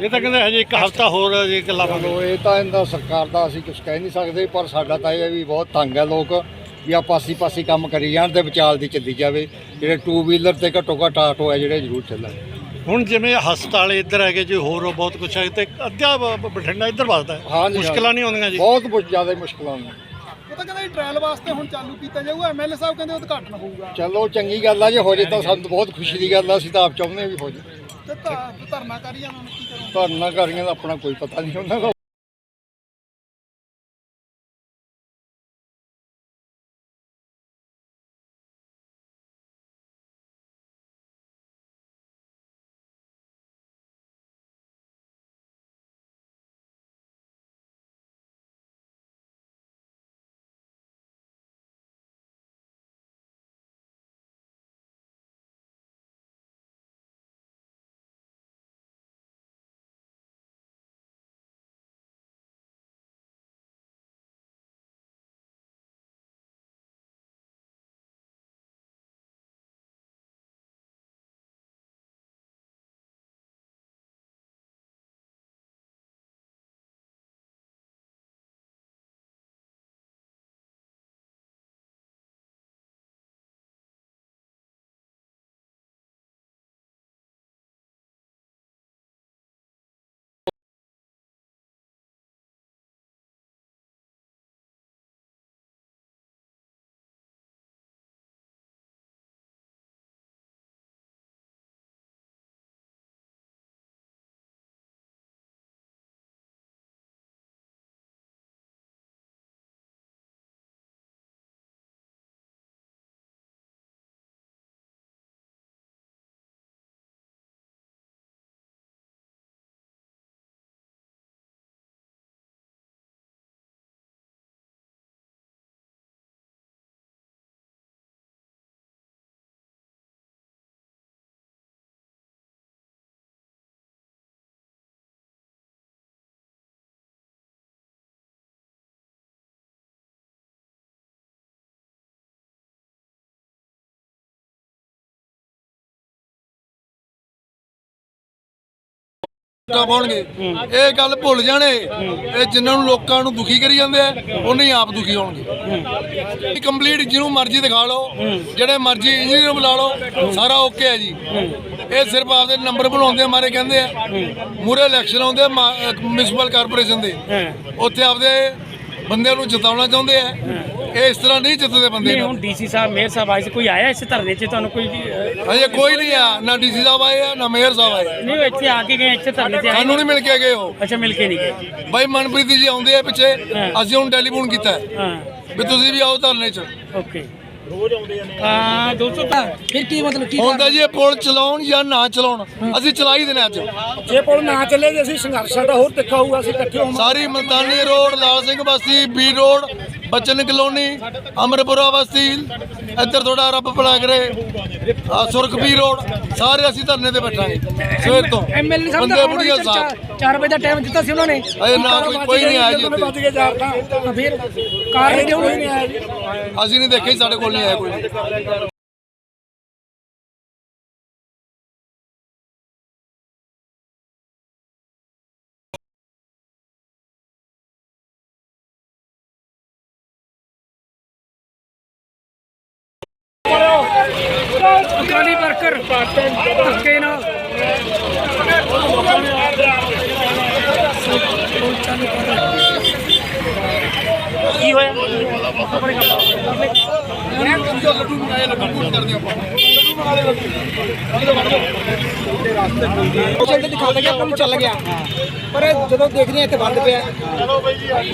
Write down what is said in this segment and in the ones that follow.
ਇਹ ਤਾਂ ਕਹਿੰਦੇ ਹਜੇ ਇੱਕ ਹਫ਼ਤਾ ਹੋਰ ਜੇ ਕਿ ਲਾਵਾਂਗੇ ਚਲੋ ਇਹ ਤਾਂ ਇਹਦਾ ਸਰਕਾਰ ਦਾ ਅਸੀਂ ਕੁਝ ਕਹਿ ਨਹੀਂ ਸਕਦੇ ਪਰ ਸਾਡਾ ਤਾਂ ਇਹ ਵੀ ਬਹੁਤ ਤੰਗ ਹੈ ਲੋਕ ਵੀ ਆ ਪਾਸੀ ਪਾਸੀ ਕੰਮ ਕਰੀ ਜਾਣ ਤੇ ਵਿਚਾਲ ਦੀ ਚੱਲੀ ਜਾਵੇ। ਜਿਹੜੇ ਟੂ ਵੀਲਰ ਤੇ ਘੱਟੋ ਘੱਟ ਆਟੋ ਹੈ ਜਿਹੜੇ ਜ਼ਰੂਰ ਚੱਲਣ। ਹੁਣ ਜਿਵੇਂ ਹਸਪਤਾਲ ਇੱਧਰ ਹੈਗੇ ਜੀ ਹੋਰ ਬਹੁਤ ਕੁਝ ਹੈ ਤੇ ਅੱਧਾ ਬ- ਬਠਿੰਡਾ ਇੱਧਰ ਵੱਸਦਾ ਹੈ। ਹਾਂਜੀ, ਮੁਸ਼ਕਲਾਂ ਨਹੀਂ ਆਉਂਦੀਆਂ ਜੀ। ਬਹੁਤ ਕੁਝ ਜ਼ਿਆਦਾ ਮੁਸ਼ਕਲਾਂ ਨੇ। ਉਹ ਤਾਂ ਕਹਿੰਦੇ ਟ੍ਰਾਇਲ ਵਾਸਤੇ ਹੁਣ ਚਾਲੂ ਕੀਤਾ ਜਾਊਗਾ ਐਮਐਲਏ ਸਾਹਿਬ ਕਹਿੰਦੇ ਉਦਘਾਟਨ ਹੋਊਗਾ। ਚਲੋ ਚੰਗੀ ਗੱਲ ਆ ਜੇ ਹੋ ਜੇ ਤਾਂ ਸਾਨੂੰ ਬਹੁਤ ਖੁਸ਼ੀ ਦੀ ਗੱਲ ਆ ਅਸੀਂ ਤਾਂ ਆਪ ਚਾਹੁੰਦੇ ਹਾਂ ਵੀ ਹੋ ਜੇ। ਤੇ ਧਾ- ਧਰਨਾਕਾਰੀਆਂ ਨੂੰ ਕੀ ਕਰੋ ਧਰਨਾ ਦਾ ਆਪਣਾ ਕੋਈ ਪਤਾ ਨਹੀਂ ਉਹਨਾਂ ਦਾ। ਵੋਟਾਂ ਪਾਉਣਗੇ। ਇਹ ਗੱਲ ਭੁੱਲ ਜਾਣੇ। ਇਹ ਜਿਨ੍ਹਾਂ ਨੂੰ ਲੋਕਾਂ ਨੂੰ ਦੁਖੀ ਕਰੀ ਜਾਂਦੇ ਆ ਉਹਨੇ ਆਪ ਦੁਖੀ ਹੋਣਗੇ। ਕੰਪਲੀਟ ਜਿਹਨੂੰ ਮਰਜ਼ੀ ਦਿਖਾ ਲਓ ਜਿਹੜੇ ਮਰਜ਼ੀ ਇੰਜੀਨੀਅਰ ਬੁਲਾ ਲਓ ਸਾਰਾ ਓਕੇ ਹੈ ਜੀ। ਇਹ ਸਿਰਫ ਆਪਦੇ ਨੰਬਰ ਬਣਾਉਂਦੇ ਮਾਰੇ ਕਹਿੰਦੇ ਆ। ਮੂਰੇ ਇਲੈਕਸ਼ਨ ਆਉਂਦੇ ਮਿਊਨਿਸਪਲ ਕਾਰਪੋਰੇਸ਼ਨ ਦੇ। ਉੱਥੇ ਆਪਦੇ ਬੰਦਿਆਂ ਨੂੰ ਜਿਤਾਉਣਾ ਚਾਹੁੰਦੇ ਆ। ਇਹ ਇਸ ਤਰ੍ਹਾਂ ਨਹੀਂ ਜਿੱਤਦੇ ਬੰਦੇ ਨਹੀਂ ਨੂੰ। ਹੁਣ ਡੀਸੀ ਸਾਹਿਬ ਮੇਅਰ ਸਾਹਿਬ ਆਏ ਸੀ ਕੋਈ ਆਇਆ ਇਸ ਧਰਨੇ 'ਚ? ਤੁਹਾਨੂੰ ਕੋਈ ਅਹ, ਕੋਈ ਨਹੀਂ ਆ ਨਾ ਡੀਸੀ ਸਾਹਿਬ ਆਏ ਆ ਨਾ ਮੇਅਰ ਸਾਹਿਬ ਆਏ। ਆ। ਨਹੀਂ ਉਹ ਇੱਥੇ ਆ ਕੇ ਗਏ ਇੱਥੇ ਧਰਨੇ ਆਏ। ਸਾਨੂੰ ਨਹੀਂ ਮਿਲ ਕੇ ਗਏ ਉਹ। ਅੱਛਾ ਮਿਲ ਕੇ ਨਹੀਂ ਗਏ। ਬਾਈ ਮਨਪ੍ਰੀਤ ਜੀ ਆਉਂਦੇ ਆ ਪਿੱਛੇ ਹਾਂ। ਅਸੀਂ ਹੁਣ ਟੈਲੀਫੋਨ ਕੀਤਾ। ਹੈ। ਹਾਂ ਵੀ ਤੁਸੀਂ ਵੀ ਆਓ ਧਰਨੇ 'ਚ। ਓਕੇ। ਰੋਜ਼ ਆਉਂਦੇ ਨੇ ਹਾਂ ਦੋਸਤੋ ਫਿਰ ਕੀ ਮਤਲਬ ਕੀ ਹੁਣ ਤਾਂ ਜੀ ਇਹ ਪੁਲ ਚਲਾਉਣ ਜਾਂ ਨਾ ਚਲਾਉਣ ਅਸੀਂ ਚਲਾ ਹੀ ਦੇਣਾ ਅੱਜ। ਜੇ ਪੁਲ ਨਾ ਚੱਲੇ ਜੇ ਅਸੀਂ ਸੰਘਰਸ਼ ਸਾਡਾ ਹੋਰ ਤਿੱਖਾ ਹੋਊਗਾ ਅਸੀਂ ਇਕੱਠੇ ਹੋਵਾਂਗੇ। ਸਾਰੀ Multani road Lal Singh Basti B road Bachan colony Amarpura Basti ਇੱਧਰ ਥੋੜਾ ਰੱਬ ਭਲਾ ਕਰੇ। ਆ ਸੁਰਖਪੀ ਰੋਡ ਸਾਰੇ ਅਸੀਂ ਧਰਨੇ ਤੇ ਬੈਠਾਂਗੇ ਸਵੇਰ ਤੋਂ। ਐਮਐਲਏ ਸਾਹਿਬ ਬੰਦੇ ਬੁੜੀਆਂ ਸਾਹਿਬ 4 ਵਜੇ ਦਾ ਟਾਈਮ ਦਿੱਤਾ ਸੀ ਉਹਨਾਂ ਨੇ। ਅਜੇ ਨਾ ਕੋਈ- ਕੋਈ ਨਹੀਂ ਆਇਆ ਜੀ ਉੱਥੇ। ਚਾਰ ਤਾਂ ਤਾਂ ਫਿਰ ਨਹੀਂ ਆਇਆ ਜੀ। ਅਸੀਂ ਨਹੀਂ ਦੇਖਿਆ ਜੀ, ਸਾਡੇ ਕੋਲ ਨਹੀਂ ਆਇਆ ਕੋਈ। ਅਕਾਲੀ ਵਰਕਰ ਧੱਕੇ ਨਾਲ। ਕੀ ਹੋਇਆ? ਚੱਲ ਤੇ ਦਿਖਾ ਲੱਗਿਆ ਕੰਮ ਚੱਲ ਗਿਆ। ਪਰ ਜਦੋਂ ਦੇਖਦੇ ਆ ਇੱਥੇ ਬੰਦ ਪਿਆ।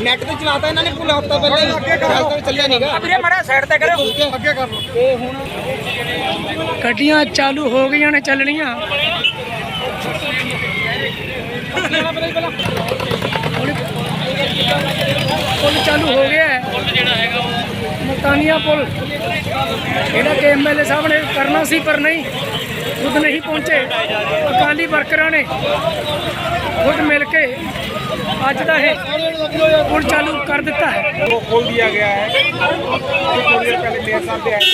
ਨੈਟ ਤੇ ਚਲਾਤਾ ਇਹਨਾਂ ਨੇ ਪੂਰਾ ਹਫਤਾ ਪਹਿਲਾਂ ਹੀ। ਅੱਗੇ ਕਰ। ਚੱਲਿਆ ਨਹੀਂਗਾ ਵੀਰੇ ਮੜਾ ਸਾਈਡ ਤੇ ਕਰੋ ਅੱਗੇ ਕਰ ਲਓ। ਤੇ ਹੁਣ ਗੱਡੀਆਂ ਚਾਲੂ ਹੋ ਗਈਆਂ ਨੇ ਚੱਲਣੀਆਂ। ਪੁਲ ਚਾਲੂ ਹੋ ਗਿਆ ਹੈ। ਪੁਲ। ਜਿਹੜਾ ਹੈਗਾ ਮੁਤਾਨੀਆ ਪੁਲ ਜਿਹੜਾ ਕਿ ਐਮਐਲਏ ਸਾਹਿਬ ਨੇ ਕਰਨਾ ਸੀ ਪਰ ਨਹੀਂ, ਖੁਦ ਨਹੀਂ ਪਹੁੰਚੇ। ਅਕਾਲੀ ਵਰਕਰਾਂ ਨੇ ਖੁਦ ਮਿਲ ਕੇ ਅੱਜ ਦਾ ਇਹ ਪੁਲ ਚਾਲੂ ਕਰ ਦਿੱਤਾ ਹੈ वो खोल दिया गया है अभी थोड़ी देर पहले मेयर साहब भी आए थे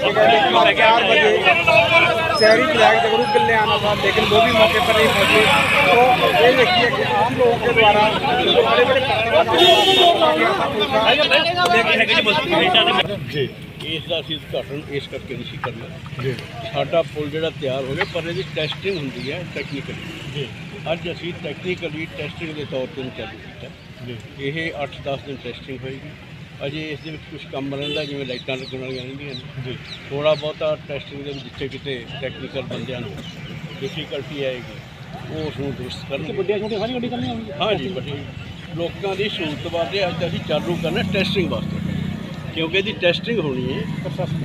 वो कहते कि चार बजे शहरी विधायक जगरूप गिल ने आना था लेकिन वो भी मौके पर नहीं पहुंचे तो ये देखिए कि आम लोगों के द्वारा जो बड़े बड़े ਜੀ ਇਸ ਦਾ ਅਸੀਂ ਉਦਘਾਟਨ ਇਸ ਕਰਕੇ ਨਹੀਂ ਸੀ ਕਰਨਾ ਜੀ ਸਾਡਾ ਪੁਲ ਜਿਹੜਾ ਤਿਆਰ ਹੋ ਗਿਆ ਪਰ ਇਹਦੀ ਟੈਸਟਿੰਗ ਹੁੰਦੀ ਹੈ ਟੈਕਨੀਕਲੀ ਜੀ ਅੱਜ ਅਸੀਂ ਟੈਕਨੀਕਲੀ ਟੈਸਟਿੰਗ ਦੇ ਤੌਰ ਤੇ ਚਾਲੂ ਕੀਤਾ। ਜੀ। ਇਹ 8-10 ਦਿਨ ਟੈਸਟਿੰਗ ਹੋਏਗੀ। ਅਜੇ ਇਸ ਦੇ ਵਿੱਚ ਕੁਝ ਕੰਮ ਰਹਿੰਦਾ ਜਿਵੇਂ ਲਾਈਟਾਂ ਲੱਗਣ ਵਾਲੀਆਂ ਰਹਿੰਦੀਆਂ ਨੇ। ਜੀ। ਥੋੜਾ ਬਹੁਤਾ ਟੈਸਟਿੰਗ ਦੇ ਵਿੱਚ ਜਿੱਥੇ ਕਿਤੇ ਟੈਕਨੀਕਲ ਬੰਦਿਆਂ ਨੂੰ ਡਿਫਿਕਲਟੀ ਆਏਗੀ ਉਹ ਉਸ ਨੂੰ ਦਰੁਸਤ ਕਰਨਗੇ। ਵੱਡੀਆਂ ਛੋਟੀਆਂ ਸਾਰੀ ਗੱਡੀ ਕਰਨੀ ਹੋਣਗੀ ਹਾਂ ਜੀ ਵੱਡੀ ਲੋਕਾਂ ਦੀ ਸਹੂਲਤ ਵਾਸਤੇ ਅੱਜ ਅਸੀਂ ਚਾਲੂ ਕਰਨਾ ਟੈਸਟਿੰਗ ਵਾਸਤੇ। ਕਿਉਂਕਿ ਇਹਦੀ ਟੈਸਟਿੰਗ ਹੋਣੀ ਹੈ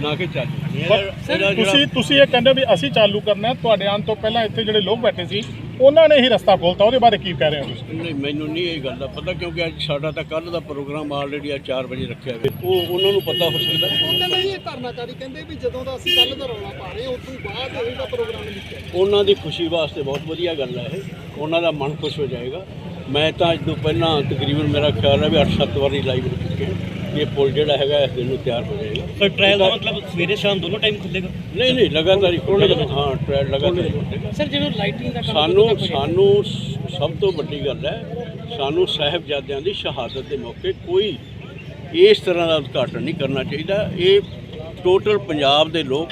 ਨਾ ਕਿ ਚਾਲੂ ਤੁਸੀਂ ਤੁਸੀਂ ਇਹ ਕਹਿੰਦੇ ਵੀ ਅਸੀਂ ਚਾਲੂ ਕਰਨਾ ਤੁਹਾਡੇ ਆਉਣ ਤੋਂ ਪਹਿਲਾਂ ਇੱਥੇ ਜਿਹੜੇ ਲੋਕ ਬੈਠੇ ਸੀ ਉਹਨਾਂ ਨੇ ਹੀ ਰਸਤਾ ਖੋਲਤਾ ਉਹਦੇ ਬਾਰੇ ਕੀ ਕਹਿ ਰਹੇ ਹੋ ਤੁਸੀਂ? ਨਹੀਂ ਮੈਨੂੰ ਨਹੀਂ ਇਹ ਗੱਲ ਦਾ ਪਤਾ ਕਿਉਂਕਿ ਅੱਜ ਸਾਡਾ ਤਾਂ ਕੱਲ ਦਾ ਪ੍ਰੋਗਰਾਮ ਆਲਰੇਡੀ ਆ 4 ਵਜੇ ਰੱਖਿਆ ਹੋਇਆ। ਉਹ ਉਹਨਾਂ ਨੂੰ ਪਤਾ ਹੋ ਸਕਦਾ। ਉਹ ਕਹਿੰਦੇ ਜੀ ਇਹ ਧਰਨਾਕਾਰੀ ਕਹਿੰਦੇ ਵੀ ਜਦੋਂ ਦਾ ਅਸੀਂ ਕੱਲ ਦਾ ਰੌਲਾ ਪਾ ਰਹੇ ਉਸ ਤੋਂ ਬਾਅਦ ਇਹਦਾ ਪ੍ਰੋਗਰਾਮ ਲਿਖਿਆ। ਉਹਨਾਂ ਦੀ ਖੁਸ਼ੀ ਵਾਸਤੇ ਬਹੁਤ ਵਧੀਆ ਗੱਲ ਹੈ ਇਹ। ਉਹਨਾਂ ਦਾ ਮਨ ਖੁਸ਼ ਹੋ ਜਾਏਗਾ। ਮੈਂ ਤਾਂ ਅੱਜ ਤੋਂ ਪਹਿਲਾਂ ਤਕਰੀਬਨ ਮੇਰਾ ਖਿਆਲ ਹੈ ਵੀ 8-7 ਵਾਰੀ ਲਾਈਵ ਹੋ ਚੁੱਕੇ ਹਾਂ। ਇਹ ਪੁਲ ਜਿਹੜਾ ਹੈਗਾ ਇਸ ਦਿਨ ਨੂੰ ਤਿਆਰ ਹੋ ਜਾਏਗਾ। ਸਰ ਟ੍ਰਾਇਲ ਦਾ ਮਤਲਬ ਸਵੇਰੇ ਸ਼ਾਮ ਦੋਨੋਂ ਟਾਈਮ ਖੁੱਲੇਗਾ? ਨਹੀਂ ਨਹੀਂ ਲਗਾਤਾਰ ਹੀ ਖੁੱਲ੍ਹੇਗਾ। ਹਾਂ ਟ੍ਰਾਇਲ ਲਗਾਤਾਰ ਹੀ ਖੁੱਲ੍ਹੇਗਾ। ਸਰ ਜਦੋਂ ਲਾਈਟਿੰਗ ਦਾ ਕੰਮ ਸਾਨੂੰ ਸਾਨੂੰ ਸਭ ਤੋਂ ਵੱਡੀ ਗੱਲ ਹੈ ਸਾਨੂੰ ਸਾਹਿਬਜ਼ਾਦਿਆਂ ਦੀ ਸ਼ਹਾਦਤ ਦੇ ਮੌਕੇ ਕੋਈ ਇਸ ਤਰ੍ਹਾਂ ਦਾ ਉਦਘਾਟਨ ਨਹੀਂ ਕਰਨਾ ਚਾਹੀਦਾ। ਇਹ ਟੋਟਲ ਪੰਜਾਬ ਦੇ ਲੋਕ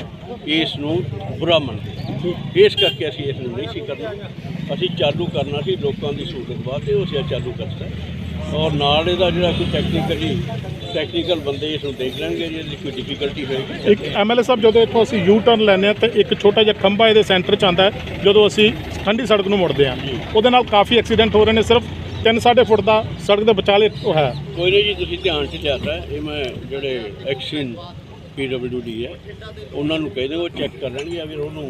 ਇਸ ਨੂੰ ਬੁਰਾ ਮੰਨਦੇ ਇਸ ਕਰਕੇ ਅਸੀਂ ਇਸ ਨੂੰ ਨਹੀਂ ਸੀ ਕਰਨਾ। ਅਸੀਂ ਚਾਲੂ ਕਰਨਾ ਸੀ ਲੋਕਾਂ ਦੀ ਸਹੂਲਤ ਵਾਸਤੇ ਉਹ ਅਸੀਂ ਚਾਲੂ ਕਰਤਾ। ਔਰ ਨਾਲ ਇਹਦਾ ਜਿਹੜਾ ਕੋਈ ਟੈਕਨੀਕਲੀ ਟੈਕਨੀਕਲ ਬੰਦੇ ਇਸ ਨੂੰ ਦੇਖ ਲੈਣਗੇ ਜੇ ਇਹਦੀ ਕੋਈ ਡਿਫਿਕਲਟੀ ਹੋਏਗੀ। ਇੱਕ ਐਮਐਲਏ ਸਾਹਿਬ ਜਦੋਂ ਇੱਥੋਂ ਅਸੀਂ ਯੂ ਟਰਨ ਲੈਂਦੇ ਹਾਂ ਤੇ ਇੱਕ ਛੋਟਾ ਜਿਹਾ ਖੰਭਾ ਇਹਦੇ ਸੈਂਟਰ 'ਚ ਆਉਂਦਾ ਹੈ ਜਦੋਂ ਅਸੀਂ ਠੰਡੀ ਸੜਕ ਨੂੰ ਮੁੜਦੇ ਹਾਂ। ਉਹਦੇ ਨਾਲ ਕਾਫੀ ਐਕਸੀਡੈਂਟ ਹੋ ਰਹੇ ਨੇ ਸਿਰਫ 3.5 ਫੁੱਟ ਦਾ ਸੜਕ ਦੇ ਵਿਚਾਲੇ ਉਹ ਹੈ। ਕੋਈ ਨਹੀਂ ਜੀ ਤੁਸੀਂ ਧਿਆਨ 'ਚ ਲਿਆਤਾ ਹੈ। ਇਹ ਮੈਂ ਜਿਹੜੇ ਐਕਸ਼ਨ ਪੀਡਬਲਯੂਡੀ ਹੈ। ਉਹਨਾਂ ਨੂੰ ਕਹਿ ਦਿਓ ਉਹ ਚੈੱਕ ਕਰ ਲੈਣਗੇ ਅਗਰ ਉਹਨੂੰ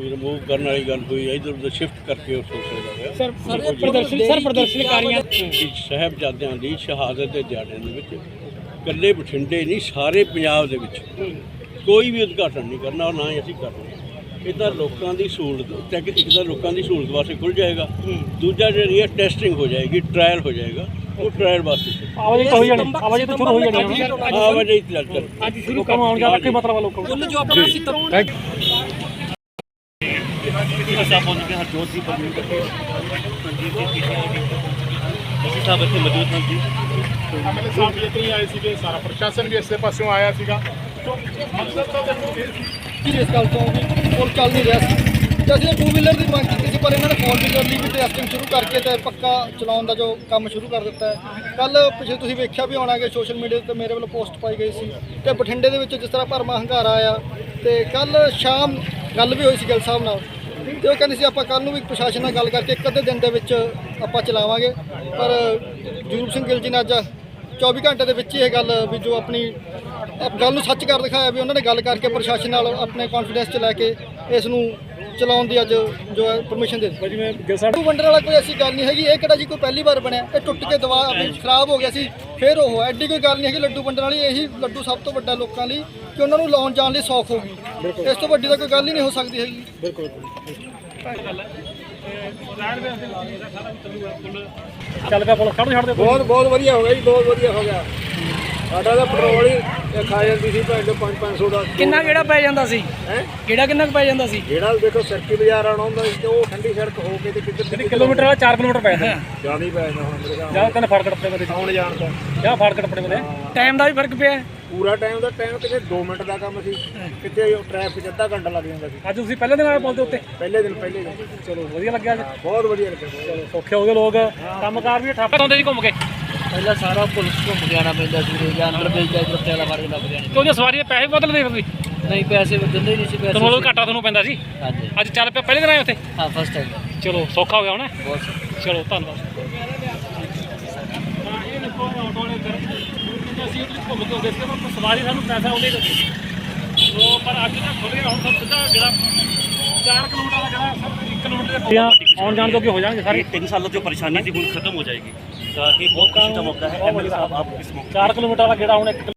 ਰਿਮੂਵ ਕਰਨ ਵਾਲੀ ਗੱਲ ਹੋਈ ਹੈ ਇਧਰ ਉਧਰ ਸ਼ਿਫਟ ਕਰਕੇ ਉਸ ਹੋ ਸਕਦਾ ਹੈ। ਸਰ ਸਰ ਪ੍ਰਦਰਸ਼ਨ ਸਰ ਪ੍ਰਦਰਸ਼ਨਕਾਰੀਆਂ ਸਾਹਿਬਜ਼ਾਦਿਆਂ ਦੀ ਸ਼ਹਾਦਤ ਦੇ ਦਿਹਾੜੇ ਦੇ ਵਿੱਚ ਇਕੱਲੇ ਬਠਿੰਡੇ ਨਹੀਂ ਸਾਰੇ ਪੰਜਾਬ ਦੇ ਵਿੱਚ ਕੋਈ ਵੀ ਉਦਘਾਟਨ ਨਹੀਂ ਕਰਨਾ ਔਰ ਨਾ ਹੀ ਅਸੀਂ ਕਰਨਾ ਇਹ ਤਾਂ ਲੋਕਾਂ ਦੀ ਸਹੂਲਤ ਇੱਕ ਤਾਂ ਲੋਕਾਂ ਦੀ ਸਹੂਲਤ ਵਾਸਤੇ ਖੁੱਲ ਜਾਏਗਾ। ਦੂਜਾ ਜਿਹੜੀ ਹੈ ਟੈਸਟਿੰਗ ਹੋ ਜਾਏਗੀ ਟ੍ਰਾਇਲ ਹੋ ਜਾਏਗਾ। ਉਹ ਟ੍ਰਾਇਲ ਵਾਸਤੇ ਆਵਾਜ਼ ਤਾਂ ਹੋ ਜਾਣੀ ਆਵਾਜ਼ ਤਾਂ ਸ਼ੁਰੂ ਹੋ ਜਾਣੀ ਹੈ ਆਵਾਜਾਈ ਚੱਲ ਚੱਲ ਅੱਜ ਸ਼ੁਰੂ ਕੰਮ ਆਉਣ ਜਾ ਰੱਖੇ ਮਤਲਬ ਲੋਕਾਂ ਨੂੰ। ਜੋ ਆਪਣਾ ਸੀ ਸਾਹਿਬ ਪਹੁੰਚ ਗਏ ਹਰਜੋਤ ਜੀ ਪਬਲਿਕ ਸੰਜੀਤ ਜੀ ਪੀਟੀ ਅਸੀਂ ਸਾਹਿਬ ਇੱਥੇ ਮੌਜੂਦ ਹਾਂ ਜੀ। ਐਮਐਲਏ ਸਾਹਿਬ ਵੀ ਇੱਥੇ ਹੀ ਆਏ ਸੀਗੇ ਸਾਰਾ ਪ੍ਰਸ਼ਾਸਨ ਵੀ ਇਸੇ ਪਾਸਿਓਂ ਆਇਆ ਸੀਗਾ। ਤੋਂ ਮਕਸਦ ਤਾਂ ਦੇਖੋ ਇਹ ਸੀ ਇਸ ਗੱਲ ਤੋਂ ਵੀ ਪੁਲ ਚੱਲ ਨਹੀਂ ਰਿਹਾ ਸੀ। ਤੇ ਅਸੀਂ ਟੂ ਵੀਲਰ ਦੀ ਮੰਗ ਕੀਤੀ ਸੀ, ਪਰ ਇਹਨਾਂ ਨੇ ਫੋਰ ਵੀਲਰ ਦੀ ਵੀ ਟੈਸਟਿੰਗ ਸ਼ੁਰੂ ਕਰਕੇ ਤੇ ਪੱਕਾ ਚਲਾਉਣ ਦਾ ਜੋ ਕੰਮ ਸ਼ੁਰੂ ਕਰ ਦਿੱਤਾ ਹੈ। ਕੱਲ ਪਿਛੇ ਤੁਸੀਂ ਵੇਖਿਆ ਵੀ ਹੋਣਾ ਕਿ ਸੋਸ਼ਲ ਮੀਡੀਆ ਤੇ ਮੇਰੇ ਵੱਲੋਂ ਪੋਸਟ ਪਾਈ ਗਈ ਸੀ ਤੇ ਬਠਿੰਡੇ ਦੇ ਵਿੱਚ ਜਿਸ ਤਰ੍ਹਾਂ ਭਰਮਾ ਹੰਗਾਰਾ ਆਇਆ ਤੇ ਕੱਲ ਸ਼ਾਮ ਗੱਲ ਵੀ ਹੋਈ ਸੀ ਗਿੱਲ ਸਾਹਿਬ ਨਾਲ। ਤੇ ਉਹ ਕਹਿੰਦੇ ਸੀ ਆਪਾਂ ਕੱਲ ਨੂੰ ਵੀ ਪ੍ਰਸ਼ਾਸਨ ਨਾਲ ਗੱਲ ਕਰਕੇ ਇੱਕ ਅੱਧੇ ਦਿਨ ਦੇ ਵਿੱਚ ਆਪਾਂ ਚਲਾਵਾਂਗੇ। ਪਰ ਜਗਰੂਪ ਸਿੰਘ ਗਿੱਲ ਜੀ ਨੇ ਅੱਜ 24 ਘੰਟੇ ਦੇ ਵਿੱਚ ਹੀ ਇਹ ਗੱਲ ਵੀ ਜੋ ਆਪਣੀ ਗੱਲ ਨੂੰ ਸੱਚ ਕਰ ਦਿਖਾਇਆ ਵੀ ਉਹਨਾਂ ਨੇ ਗੱਲ ਕਰਕੇ ਪ੍ਰਸ਼ਾਸਨ ਨਾਲ ਆਪਣੇ ਕੌਨਫੀਡੈਂਸ 'ਚ ਲੈ ਕੇ ਇਸ ਨੂੰ ਚਲਾਉਣ ਦੀ ਅੱਜ ਜੋ ਹੈ ਪਰਮਿਸ਼ਨ ਦੇ ਦਿੱਤੀ। ਜਿਵੇਂ ਗਿਲਸਾੜਾ ਵੰਡਰ ਵਾਲਾ ਕੋਈ ਐਸੀ ਗੱਲ ਨਹੀਂ ਹੈਗੀ ਇਹ ਕਿਹੜਾ ਜੀ ਕੋਈ ਪਹਿਲੀ ਵਾਰ ਬਣਿਆ ਇਹ ਟੁੱਟ ਕੇ ਦਵਾ ਖਰਾਬ ਹੋ ਗਿਆ ਸੀ ਫਿਰ ਉਹ ਐਡੀ ਕੋਈ ਗੱਲ ਨਹੀਂ ਹੈਗੀ ਲੱਡੂ ਵੰਡਣ ਵਾਲੀ ਇਹੀ ਲੱਡੂ ਸਭ ਤੋਂ ਵੱਡਾ ਲੋਕਾਂ ਲਈ ਕਿ ਉਹਨਾਂ ਨੂੰ ਲਾਉਣ ਜਾਣ ਲਈ ਸੌਖ ਹੋ ਗਈ। ਇਸ ਤੋਂ ਵੱਡੀ ਤਾਂ ਕੋਈ ਗੱਲ ਹੀ ਨਹੀਂ ਹੋ ਸਕਦੀ ਹੈਗੀ। ਬਿਲਕੁਲ ਚੱਲ ਬਹੁਤ ਬਹੁਤ ਵਧੀਆ ਹੋ ਗਿਆ ਜੀ ਬਹੁਤ ਵਧੀਆ ਹੋ ਗਿਆ। ਸਾਡਾ ਤਾਂ ਪੈਟਰੋਲ ਹੀ ਖਾ ਜਾਂਦੀ ਸੀ ਭੈਣ 5 500 ਦਾ ਕਿੰਨਾ ਕਿਹੜਾ ਪੈ ਜਾਂਦਾ ਸੀ? ਹੈ? ਕਿਹੜਾ ਕਿੰਨਾ ਕੁ ਪੈ ਜਾਂਦਾ ਸੀ? ਜਿਹੜਾ ਦੇਖੋ ਸਰਕੀ ਬਾਜ਼ਾਰ ਆਉਣਾ ਹੁੰਦਾ ਸੀ ਤੇ ਉਹ ਠੰਡੀ ਸੜਕ ਹੋ ਕੇ ਤੇ ਕਿੱਧਰ ਜਿਹੜੀ ਕਿਲੋਮੀਟਰ ਵਾਲਾ 4 ਕਿਲੋਮੀਟਰ ਪੈ ਜਾਂਦਾ ਜ਼ਿਆਦਾ ਹੀ ਪੈ ਜਾਂਦਾ ਹੁਣ ਮੇਰੇ ਖਿਆਲ ਜਾਂ ਤੈਨੂੰ ਫ਼ਰਕ ਕੱਪੜੇ ਬਦੇ ਆਉਣ ਜਾਣ ਦਾ। ਜਾਂ ਫ਼ਰਕ ਕੱਪੜੇ ਬਦੇ ਟਾਈਮ ਦਾ ਵੀ ਫ਼ਰਕ ਪਿਆ। ਪੂਰਾ ਟਾਈਮ ਦਾ ਟਾਈਮ ਕਿਤੇ 2 ਮਿੰਟ ਦਾ ਕੰਮ ਸੀ। ਕਿਤੇ ਟ੍ਰੈਫਿਕ ਅੱਧਾ ਘੰਟਾ ਲੱਗ ਜਾਂਦਾ ਸੀ। ਅੱਜ ਤੁਸੀਂ ਪਹਿਲੇ ਦਿਨ ਆਏ ਪੁਲ ਦੇ ਉੱਤੇ? ਪਹਿਲੇ ਦਿਨ ਪਹਿਲੇ ਦਿਨ। ਚਲੋ ਵਧੀਆ ਲੱਗਿਆ ਅੱਜ। ਬਹੁਤ ਵਧੀਆ ਲੱਗਿਆ। ਸੌਖੇ ਹੋ ਗਏ ਲੋਕ। ਕੰਮਕਾਰ ਵੀ ਠੱਪ ਆਉਂਦੇ ਜੀ ਘੁੰਮ ਕੇ? ਪਹਿਲਾਂ ਸਾਰਾ ਪੁਲਿਸ ਘੁੰਮ ਜਾਣਾ ਪੈਂਦਾ ਸੀ ਰੋਜ਼ ਅੰਦਰ ਵੇਚਦਾ ਇੱਧਰ ਪਟਿਆਲਾ ਮਾਰਗ ਲੱਭ ਜਾਣਾ ਕਿਉਂਕਿ ਸਵਾਰੀਆਂ ਪੈਸੇ ਬਦਲ ਦੇ ਫਿਰ ਤੁਸੀਂ ਨਹੀਂ ਪੈਸੇ ਵੀ ਦਿੰਦੇ ਨਹੀਂ ਸੀ ਪੈਸੇ ਤੁਹਾਨੂੰ ਘਾਟਾ ਤੁਹਾਨੂੰ ਪੈਂਦਾ ਸੀ? ਹਾਂਜੀ। ਅੱਜ ਚੱਲ ਪਿਆ ਪਹਿਲੇ ਦਿਨ ਆਏ ਉੱਥੇ? ਹਾਂ ਫਸਟ ਟਾਈਮ ਚਲੋ ਸੌਖਾ ਹੋ ਗਿਆ ਹੁਣ। ਬਹੁਤ ਚਲੋ ਧੰਨਵਾਦ। ਪਰ ਅੱਜ ਤਾਂ ਖੁੱਲ ਗਿਆ ਹੁਣ ਸਭ ਸਿੱਧਾ ਜਿਹੜਾ 4 ਕਿਲੋਮੀਟਰ ਦਾ ਜਿਹੜਾ 1 ਕਿਲੋਮੀਟਰ ਦੇ ਆਉਣ ਜਾਣ ਤੋਂ ਹੋ ਜਾਣਗੇ ਸਾਰੇ 3 ਸਾਲਾਂ ਤੋਂ ਪਰੇਸ਼ਾਨੀ ਇਹ ਬਹੁਤ ਖੁਸ਼ੀ ਦਾ ਮੌਕਾ ਹੈ। ਐਮਐਲਏ ਸਾਹਿਬ ਆਪ ਇਸ ਮੌਕੇ 4 ਕਿਲੋਮੀਟਰ ਵਾਲਾ ਜਿਹੜਾ ਹੁਣ ਇੱਕ